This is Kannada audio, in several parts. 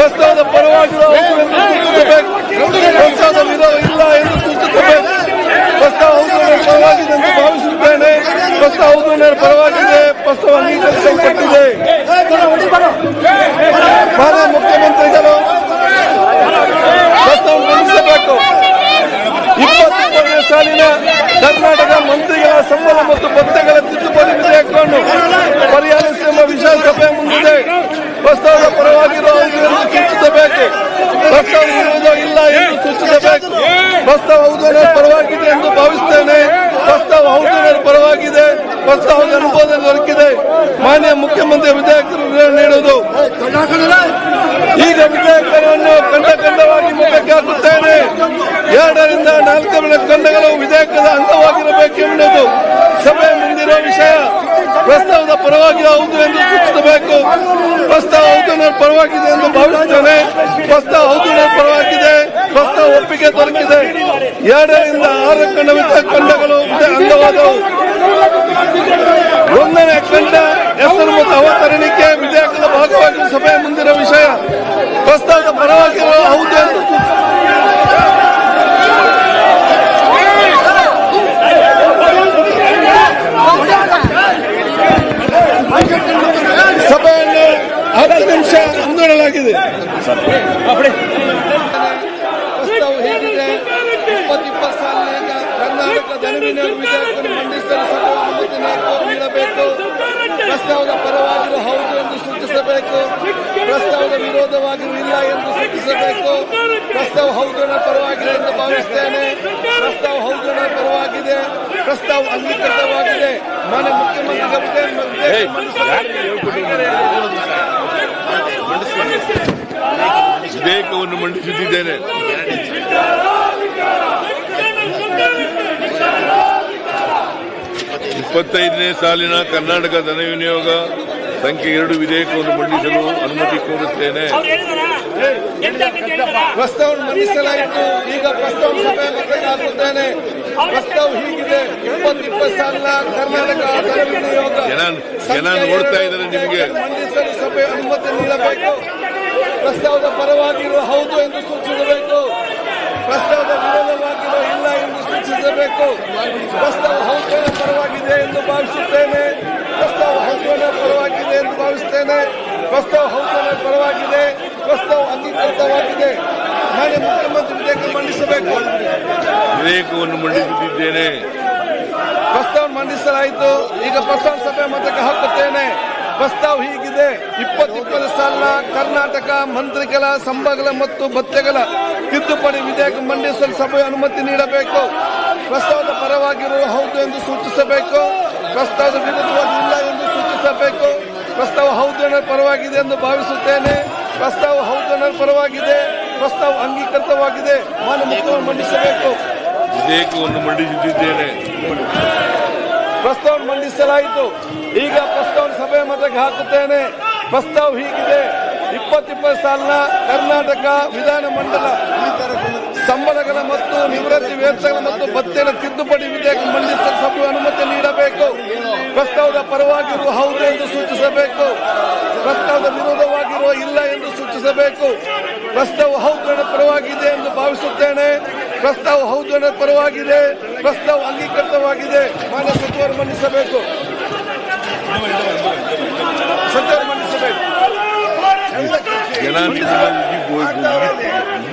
ಪ್ರಸ್ತಾವದ ಪರವಾಗಿರೋ ಸೂಚಿಸಬೇಕು ಪ್ರಸ್ತಾವದ ಇಲ್ಲ ಎಂದು ಸೂಚಿಸಬೇಕು? ಪ್ರಸ್ತಾವ ಪರವಾಗಿದೆ ಎಂದು ಭಾವಿಸುತ್ತೇನೆ. ಪ್ರಸ್ತಾವ ಪರವಾಗಿದೆ ಪ್ರಸ್ತಾವ ಅಂಗೀಕರಿಸಲ್ಪಟ್ಟಿದೆ ಮಾನ್ಯ ಮುಖ್ಯಮಂತ್ರಿಗಳು ಪ್ರಸ್ತಾವ ಮಂಡಿಸಬೇಕು ಇಪ್ಪತ್ತೊಂದನೇ ಸಾಲಿನ ಕರ್ನಾಟಕ ಮಂತ್ರಿಗಳ ಸಂಬಳ ಮತ್ತು ಭತ್ತೆಗಳ ತಿದ್ದುಪಡಿ ವಿಧೇಯಕವನ್ನು ಪರಿಹರಿಸುವ ವಿಶೇಷ ಸಭೆ ಮುಂದಿದೆ. ಪ್ರಸ್ತಾವದ ಪರವಾಗಿರುವ ಎಂದು ಸೂಚಿಸಬೇಕು ಪ್ರಸ್ತಾವ ಇರುವುದೋ ಇಲ್ಲ ಎಂದು ಸೂಚಿಸಬೇಕು ಪ್ರಸ್ತಾವ ಹೌದು ಪರವಾಗಿದೆ ಎಂದು ಭಾವಿಸುತ್ತೇನೆ. ಪ್ರಸ್ತಾವ ಹೌದು ಪರವಾಗಿದೆ. ಪ್ರಸ್ತಾವದ ಅನುಮೋದನೆ ದೊರಕಿದೆ. ಮಾನ್ಯ ಮುಖ್ಯಮಂತ್ರಿ ವಿಧೇಯಕರು ನೀಡುವುದು. ಈಗ ವಿಧೇಯಕವನ್ನು ಕಂಡ ಖಂಡವಾಗಿ ಮುಖಕ್ಕೆ ಹಾಕುತ್ತೇನೆ. ಎರಡರಿಂದ ನಾಲ್ಕು ಖಂಡಗಳು ವಿಧೇಯಕದ ಅಂಗವಾಗಿರಬೇಕೆಂಬುದು ಸಭೆ ಮುಂದಿರುವ ವಿಷಯ. ಪ್ರಸ್ತಾವದ ಪರವಾಗಿ ಹೌದು ಎಂದು ಸೂಚಿಸಬೇಕು. ಪ್ರಸ್ತಾವ ಹೌದು ಪರವಾಗಿದೆ ಎಂದು ಭಾವಿಸುತ್ತೇನೆ. ಪ್ರಸ್ತಾವ ಹೌದು ನನ್ನ ಪ್ರಸ್ತಾವ ದೊರಕಿದೆ. ಎರಡರಿಂದ ಆರು ಕಂಡ ಕಂಡಗಳು ಅಂಗವಾದವು ಒಂದನೇ ಖಂಡ ಹೆಸರು ಮತ್ತು ಅವತರಣಿಕೆ ವಿಧೇಯಕದ ಭಾಗವಾಗಿ ಸಭೆ ಮುಂದಿರುವ ವಿಷಯ ಪ್ರಸ್ತಾವದ ಪರವಾಗಿರುವ ಹೌದು ಎಂದು ಸೂಚಿಸಿದೆ. ಸಭೆಯನ್ನು ಹತ್ತು ನಿಮಿಷ ಮುಂದೂಡಲಾಗಿದೆ ಪ್ರಸ್ತಾವ ಹೇಗಿದೆ ಇಪ್ಪತ್ತು ಇಪ್ಪತ್ತು ಸಾಲಿನ ಕರ್ನಾಟಕ ಧನವಿನಿಯೋಗ ವಿಧೇಯಕವನ್ನು ಮಂಡಿಸಲು ಸಭೆ ಅನುಮತಿ ನೀಡು- ನೀಡಬೇಕು ಪ್ರಸ್ತಾವದ ಪರವಾಗಿರುವ ಹೌದು ಎಂದು ಸೂಚಿಸಬೇಕು ಪ್ರಸ್ತಾವದ ವಿರೋಧವಾಗಿಯೂ ಇಲ್ಲ ಎಂದು ಸೂಚಿಸಬೇಕು. ಪ್ರಸ್ತಾವ ಹೌದು ನನ್ನ ಪರವಾಗಿದೆ ಎಂದು ಭಾವಿಸುತ್ತೇನೆ ಪ್ರಸ್ತಾವ ಹೌದು ಪರವಾಗಿದೆ. ಪ್ರಸ್ತಾವ ಅಂಗೀಕೃತವಾಗಿದೆ ಮಾನ್ಯ ಮುಖ್ಯಮಂತ್ರಿಗಳ ವಿಧೇಯಕ ವಿಧೇಯಕವನ್ನು ಮಂಡಿಸುತ್ತಿದ್ದೇನೆ ಇಪ್ಪತ್ತೈದನೇ ಸಾಲಿನ ಕರ್ನಾಟಕ ಧನ ವಿನಿಯೋಗ ಸಂಖ್ಯೆ ಎರಡು ವಿಧೇಯಕವನ್ನು ಮಂಡಿಸಲು ಅನುಮತಿ ಕೋರುತ್ತೇನೆ. ಪ್ರಸ್ತಾವ ಮಂಡಿಸಲಾಯಿತು. ಈಗ ಪ್ರಸ್ತಾವ ಸಭೆ ಮತ್ತೆ ಹಾಕುತ್ತೇನೆ ಪ್ರಸ್ತಾವ ಹೀಗಿದೆ. ಇಪ್ಪತ್ತು ಇಪ್ಪತ್ತು ಸಾಲಿನ ಕರ್ನಾಟಕ ಜನ ನೋಡ್ತಾ ಇದ್ದಾರೆ ನಿಮಗೆ. ಮಂಡಿಸಲು ಸಭೆ ಅನುಮತಿ ನೀಡಬೇಕು. ಪ್ರಸ್ತಾವದ ಪರವಾಗಿರುವ ಹೌದು ಎಂದು ಸೂಚಿಸಬೇಕು. ಪ್ರಸ್ತಾವದ ವಿರೋಧವಾಗಿರುವ ಇಲ್ಲ ಎಂದು ಸೂಚಿಸಬೇಕು. ಪ್ರಸ್ತಾವ ಹೌದನ ಪರವಾಗಿದೆ ಎಂದು ಭಾವಿಸುತ್ತೇನೆ. ಪ್ರಸ್ತಾವ ಹೌದನ ಪರವಾಗಿದೆ ಎಂದು ಭಾವಿಸುತ್ತೇನೆ. ಪ್ರಸ್ತಾವ ಹೌದನ ಪರವಾಗಿದೆ. ಪ್ರಸ್ತಾವ ಅಂಗೀಕೃತವಾಗಿದೆ. ನಾನು ಮುಖ್ಯಮಂತ್ರಿ ವಿಧೇಯಕ ಮಂಡಿಸಬೇಕು. ವಿಧೇಯಕವನ್ನು ಮಂಡಿಸುತ್ತಿದ್ದೇನೆ. ಪ್ರಸ್ತಾವ ಮಂಡಿಸಲಾಯಿತು. ಈಗ ಪ್ರಸ್ತಾವ ಸಭೆ ಮತಕ್ಕೆ ಹಾಕುತ್ತೇನೆ. ಪ್ರಸ್ತಾವ ಹೀಗಿದೆ. ಇಪ್ಪತ್ತಿಪ್ಪತ್ತು ಸಾಲ ಕರ್ನಾಟಕ ಮಂತ್ರಿಗಳ ಸಂಭಗಳ ಮತ್ತು ಭತ್ಯೆಗಳ ತಿದ್ದುಪಡಿ ವಿಧೇಯಕ ಮಂಡಿಸಲು ಸಭೆ ಅನುಮತಿ ನೀಡಬೇಕು. ಪ್ರಸ್ತಾವದ ಪರವಾಗಿರುವ ಹೌದು ಎಂದು ಸೂಚಿಸಬೇಕು. ಪ್ರಸ್ತಾವದ ವಿರುದ್ಧವಾಗಿ ಇಲ್ಲ ಎಂದು ಸೂಚಿಸಬೇಕು. ಪ್ರಸ್ತಾವ ಹೌದು ಅನ್ನೋ ಪರವಾಗಿದೆ ಎಂದು ಭಾವಿಸುತ್ತೇನೆ. ಪ್ರಸ್ತಾವ ಹೌದು ಅನ್ನೋ ಪರವಾಗಿದೆ. ಪ್ರಸ್ತಾವ ಅಂಗೀಕೃತವಾಗಿದೆ. ಮಾನ ಮುಖ್ಯಮಂತ್ರಿ ಮಂಡಿಸಬೇಕು. ವಿಧೇಯಕವನ್ನು ಮಂಡಿಸಿದ್ದೇನೆ. ಪ್ರಸ್ತಾವ ಮಂಡಿಸಲಾಯಿತು. ಈಗ ಪ್ರಸ್ತಾವ ಸಭೆ ಮತಕ್ಕೆ ಹಾಕುತ್ತೇನೆ. ಪ್ರಸ್ತಾವ ಹೀಗಿದೆ. ಇಪ್ಪತ್ತಿಪ್ಪತ್ತು ಸಾಲಿನ ಕರ್ನಾಟಕ ವಿಧಾನ ಮಂಡಲ ಸಂಬಳಗಳ ಮತ್ತು ನಿವೃತ್ತಿ ವೇತನಗಳ ಮತ್ತು ಭತ್ಯೆನ ತಿದ್ದುಪಡಿ ವಿಧೇಯಕ ಮಂಡಿಸಲು ಸಭೆ ಅನುಮತಿ ನೀಡಬೇಕು. ಪ್ರಸ್ತಾವದ ಪರವಾಗಿರುವ ಹೌದು ಎಂದು ಸೂಚಿಸಬೇಕು. ಪ್ರಸ್ತಾವದ ವಿರೋಧವಾಗಿರುವ ಇಲ್ಲ ಎಂದು ಸೂಚಿಸಬೇಕು. ಪ್ರಸ್ತಾವ ಹೌದು ಪರವಾಗಿದೆ ಎಂದು ಭಾವಿಸುತ್ತೇನೆ. ಪ್ರಸ್ತಾವ ಹೌದು ಪರವಾಗಿದೆ. ಪ್ರಸ್ತಾವ ಅಂಗೀಕೃತವಾಗಿದೆ. ಮಾನ್ಯ ಸಚಿವರು ಮಂಡಿಸಬೇಕು ಸಚಿವರು ಮಂಡಿಸಬೇಕು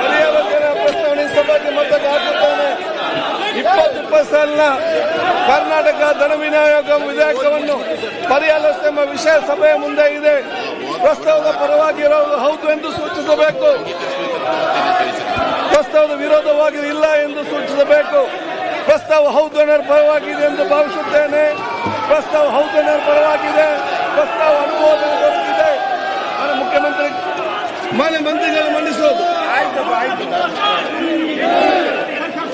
ಮರ್ಯಾದಕರ ಪ್ರಸ್ತಾವನೆ ಸಭೆಗೆ ಮತಕ್ಕೆ ಹಾಕುತ್ತಾನೆ ಇಪ್ಪತ್ತು ಸಾಲಿನ ಕರ್ನಾಟಕ ಧನ ವಿನಿಯೋಗ ವಿಧೇಯಕವನ್ನು ಪರಿಹರಿಸುವ ವಿಷಯ ಸಭೆಯ ಮುಂದೆ ಇದೆ. ಪ್ರಸ್ತಾವದ ಪರವಾಗಿರೋದು ಹೌದು ಎಂದು ಸೂಚಿಸಬೇಕು. ಪ್ರಸ್ತಾವದ ವಿರೋಧವಾಗಿ ಇಲ್ಲ ಎಂದು ಸೂಚಿಸಬೇಕು. ಪ್ರಸ್ತಾವ ಹೌದು ಅನ್ನೋರ ಪರವಾಗಿದೆ ಎಂದು ಭಾವಿಸುತ್ತೇನೆ. ಪ್ರಸ್ತಾವ ಹೌದು ಅನ್ನೋರ ಪರವಾಗಿದೆ. ಪ್ರಸ್ತಾವ ಅನುಮೋದನೆ ದೊರಕಿದೆ ಮಾನ್ಯ ಮುಖ್ಯಮಂತ್ರಿ ಮಾನ್ಯ ಮಂತ್ರಿಗಳು ಮಂಡಿಸೋದು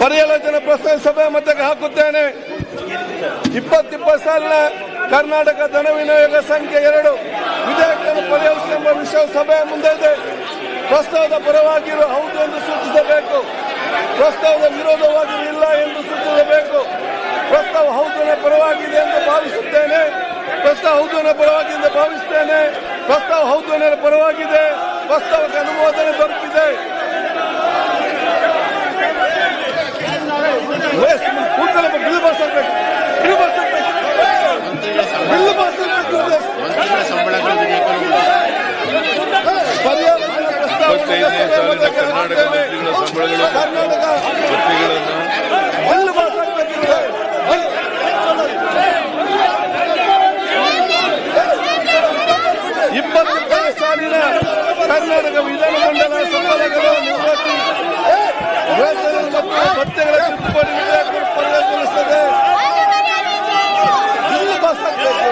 ಪರ್ಯಾಲೋಚನೆ ಪ್ರಸ್ತಾವ ಸಭೆ ಮತಕ್ಕೆ ಹಾಕುತ್ತೇನೆ. ಇಪ್ಪತ್ತಿಪ್ಪತ್ತು ಸಾಲಿನ ಕರ್ನಾಟಕ ಧನ ವಿನಿಯೋಗ ಸಂಖ್ಯೆ ಎರಡು. ವಿಧೇಯಕವನ್ನು ಪರಿಹರಿಸುವ ವಿಷಯ ಸಭೆಯ ಮುಂದೆ ಇದೆ. ಪ್ರಸ್ತಾವದ ಪರವಾಗಿರುವ ಹೌದು ಎಂದು ಸೂಚಿಸಬೇಕು. ಪ್ರಸ್ತಾವದ ವಿರೋಧವಾಗಿ ಇಲ್ಲ ಎಂದು ಸೂಚಿಸಬೇಕು. ಪ್ರಸ್ತಾವ ಹೌದನ ಪರವಾಗಿದೆ ಎಂದು ಭಾವಿಸುತ್ತೇನೆ. ಪ್ರಸ್ತಾವ ಹೌದನ ಪರವಾಗಿದೆ ಎಂದು ಭಾವಿಸುತ್ತೇನೆ. ಪ್ರಸ್ತಾವ ಹೌದನ ಪರವಾಗಿದೆ. ಪ್ರಸ್ತಾವಕ್ಕೆ ಅನುಮೋದನೆ ದೊರಕಿದೆ ಕೂದಲು ಬಿಲ್ ಪಾಸ್ ಆಗ್ಬೇಕು ಬಿಲ್ ಪಾಸ್ ಆಗ್ಬೇಕು ಬಿಲ್ ಪಾಸ್ ಆಗ್ಬೇಕು ಮಂತ್ರಿಗಳ ಸಂಬಳಗಳ ವಿಧೇಯಕವನ್ನು ಪರ್ಯಾಲೋಚನಾ ಪ್ರಸ್ತಾವ ಇಪ್ಪತ್ತೈದನೇ ಸಾಲಿನ ಕರ್ನಾಟಕ ಮಂತ್ರಿಗಳ ಸಂಬಳಗಳು ಕರ್ನಾಟಕ ಭತ್ಯೆಗಳನ್ನು ಬಿಲ್ ಪಾಸ್ ಆಗ್ಬೇಕಿದೆ ಇಪ್ಪತ್ತೊಂದನೇ ಸಾಲಿನ ಕರ್ನಾಟಕ ವಿಧಾನಮಂಡಲ ಸಂಬಳಗಳು ನಿವೃತ್ತಿ ವೇತನ ಮತ್ತು ಭತ್ಯೆಗಳ ತಿದ್ದುಪಡಿ ವಿಧೇಯಕ ಪರಿಗಣಿಸುತ್ತದೆ ಬಿಲ್ ಪಾಸ್ ಆಗ್ಬೇಕು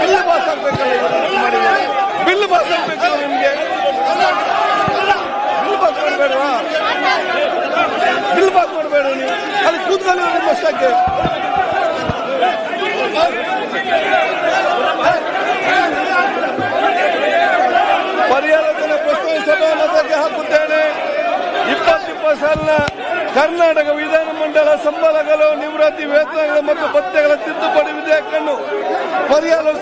ಬಿಲ್ ಪಾಸ್ ಆಗ್ಬೇಕಲ್ಲ ಇವರು ಮಾಡಿದ್ದಾರೆ. ಬಿಲ್ ಪಾಸ್ ಆಗ್ಬೇಕಲ್ಲ ನಿಮ್ಗೆ ಬಿಲ್ ಪಾಸ್ ಮಾಡಬೇಡವಾ ಪಾಸ್ ನೀವು. ಅಲ್ಲಿ ಕೂತ್ಕೊಂಡು ನಿಮ್ಮ ಅಷ್ಟಕ್ಕೆ ಪ್ರಸ್ತುತ ಸಭಾ ಮತಕ್ಕೆ ಹಾಕುತ್ತೇನೆ. ಇಪ್ಪತ್ತಿಪ್ಪತ್ತು ಸಾಲಿನ ಕರ್ನಾಟಕ ವಿಧಾನಮಂಡಲ ಸಂಬಳಗಳು, ನಿವೃತ್ತಿ ವೇತನಗಳು ಮತ್ತು ಭತ್ಯೆಗಳ ತಿದ್ದುಪಡಿ ವಿಧೇಯಕವನ್ನು ಪರಿಹಾರ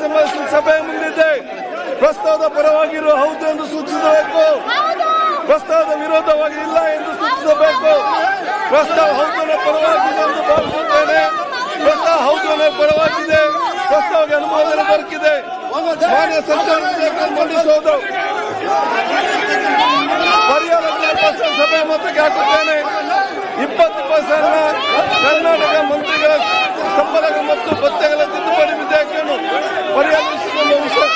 ಸಭೆಯ ಮುಂದಿದೆ. ಪ್ರಸ್ತಾವದ ಪರವಾಗಿರುವ ಹೌದು ಎಂದು ಸೂಚಿಸಬೇಕು. ಪ್ರಸ್ತಾವದ ವಿರೋಧವಾಗಿ ಇಲ್ಲ ಎಂದು ಸೂಚಿಸಬೇಕು. ಪ್ರಸ್ತಾವ ಹೌದನ ಪರವಾಗಿದೆ ಎಂದು ಭಾವಿಸುತ್ತೇನೆ. ಪ್ರಸ್ತಾವ ಹೌದನ ಪರವಾಗಿದೆ. ಪ್ರಸ್ತಾವಕ್ಕೆ ಅನುಮೋದನೆ ದೊರಕಿದೆ. ಸಭೆ ಮತಕ್ಕೆ ಹಾಕುತ್ತೇನೆ. ಇಪ್ಪತ್ತು ಪರ್ಸೆಂಟ್ನ ಕರ್ನಾಟಕ ಮಂತ್ರಿಗಳ ಸಂಬಳ ಮತ್ತು ಭತ್ಯೆಗಳ ತಿದ್ದುಪಡಿ ವಿಧೇಯಕವನ್ನು ಪರ್ಯಾಲೋಚಿಸಿದ ವಿಷಯ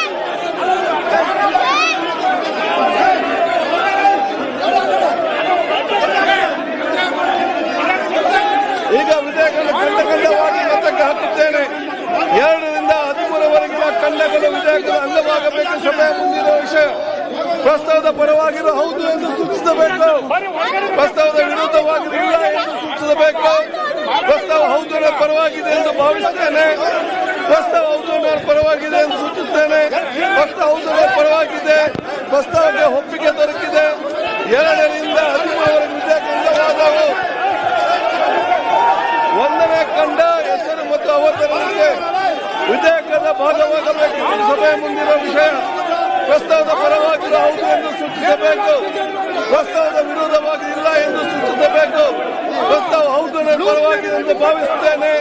ಈಗ ವಿಧೇಯಕವನ್ನು ಖಂಡ ಖಂಡವಾಗಿ ಮತಕ್ಕೆ ಹಾಕುತ್ತೇನೆ ಎರಡರಿಂದ ಹದಿಮೂರವರೆಗಿನ ಖಂಡಗಳು ವಿಧೇಯಕದ ಅಂಗವಾಗಬೇಕು. ಸಭೆಯ ಮುಂದಿರುವ ವಿಷಯ ಪ್ರಸ್ತಾವದ ಪರವಾಗಿರೋ ಹೌದು ಎಂದು ಸೂಚಿಸಬೇಕು. ಪ್ರಸ್ತಾವದ ವಿರುದ್ಧವಾಗಿರಲಿಲ್ಲ ಎಂದು ಸೂಚಿಸಬೇಕು. ಪ್ರಸ್ತಾವ ಹೌದು ಪರವಾಗಿದೆ ಎಂದು ಭಾವಿಸುತ್ತೇನೆ ಪ್ರಸ್ತಾವ ಹೌದು ಪರವಾಗಿದೆ ಎಂದು ಸೂಚಿಸುತ್ತೇನೆ ಪ್ರಸ್ತಾವ ಹೌದು ಪರವಾಗಿದೆ. ಪ್ರಸ್ತಾವಕ್ಕೆ ಒಪ್ಪಿಗೆ ದೊರಕಿದೆ. ಎರಡರಿಂದ ಹದಿಮೂರವರೆಗೆ ವಿಧೇಯಕ ಅಂಗವಾದವು ಒಂದನೇ ಕಂಡ ಹೆಸರು ಮತ್ತು ಅವತರಣಿಕೆ ವಿಧೇಯಕದ ಸಭೆ ಮುಂದಿನ ವಿಷಯ. ಪ್ರಸ್ತಾವದ ಪರವಾಗಿ ಹೌದು ಎಂದು ಸೂಚಿಸಬೇಕು. ಪ್ರಸ್ತಾವದ ವಿರೋಧವಾಗಿ ಇಲ್ಲ ಎಂದು ಸೂಚಿಸಬೇಕು. ಪ್ರಸ್ತಾವ ಹೌದು ನನ್ನ ಪರವಾಗಿದೆ ಎಂದು ಭಾವಿಸುತ್ತೇನೆ.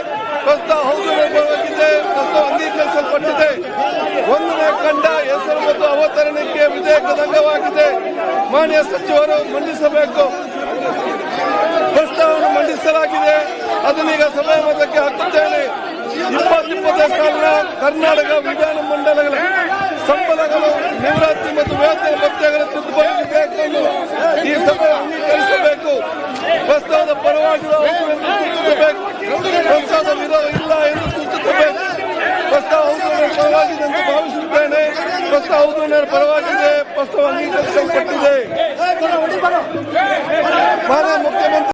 ಪ್ರಸ್ತಾವ ಹೌದು ಪರವಾಗಿದೆ ಪ್ರಸ್ತಾವ ಅಂಗೀಕರಿಸಲ್ಪಟ್ಟಿದೆ. ಒಂದನೇ ಕಂಡ ಹೆಸರು ಮತ್ತು ಅವತರಣಿಕೆ ವಿಧೇಯಕದ ಅಂಗವಾಗಿದೆ. ಮಾನ್ಯ ಸಚಿವರು ಮಂಡಿಸಬೇಕು. ಪ್ರಸ್ತಾವವನ್ನು ಮಂಡಿಸಲಾಗಿದೆ. ಅದನ್ನೀಗ ಸಭೆ ಮತಕ್ಕೆ ಹಾಕುತ್ತೇನೆ. ಇಪ್ಪತ್ತಿಪ್ಪತ್ತೈದು ಸಾಲಿನ ಕರ್ನಾಟಕ ವಿಧಾನ ಮಂಡಲಗಳ ಸಂಬಳಗಳು ನಿವೃತ್ತಿ ಮತ್ತು ವೇತನ ಭತ್ಯೆಗಳ ತಿದ್ದುಪಡಿ ಬೇಕು ಈ ಸಭೆ ಅಂಗೀಕರಿಸಬೇಕು. ಪ್ರಸ್ತಾವದ ಪರವಾಗಿ ಸೂಚಿಸಬೇಕು. ಪ್ರಸ್ತಾವದ ವಿರೋಧ ಇಲ್ಲ ಎಂದು ಸೂಚಿಸಬೇಕು. ಪ್ರಸ್ತಾವ ಹೌದು ನನ್ನ ಪರವಾಗಿದೆ ಎಂದು ಭಾವಿಸುತ್ತೇನೆ. ಪ್ರಸ್ತಾವ ಪರವಾಗಿದೆ. ಪ್ರಸ್ತಾವ ಅಂಗೀಕರಿಸಲ್ಪಟ್ಟಿದೆ. ಮಾನ್ಯ ಮುಖ್ಯಮಂತ್ರಿ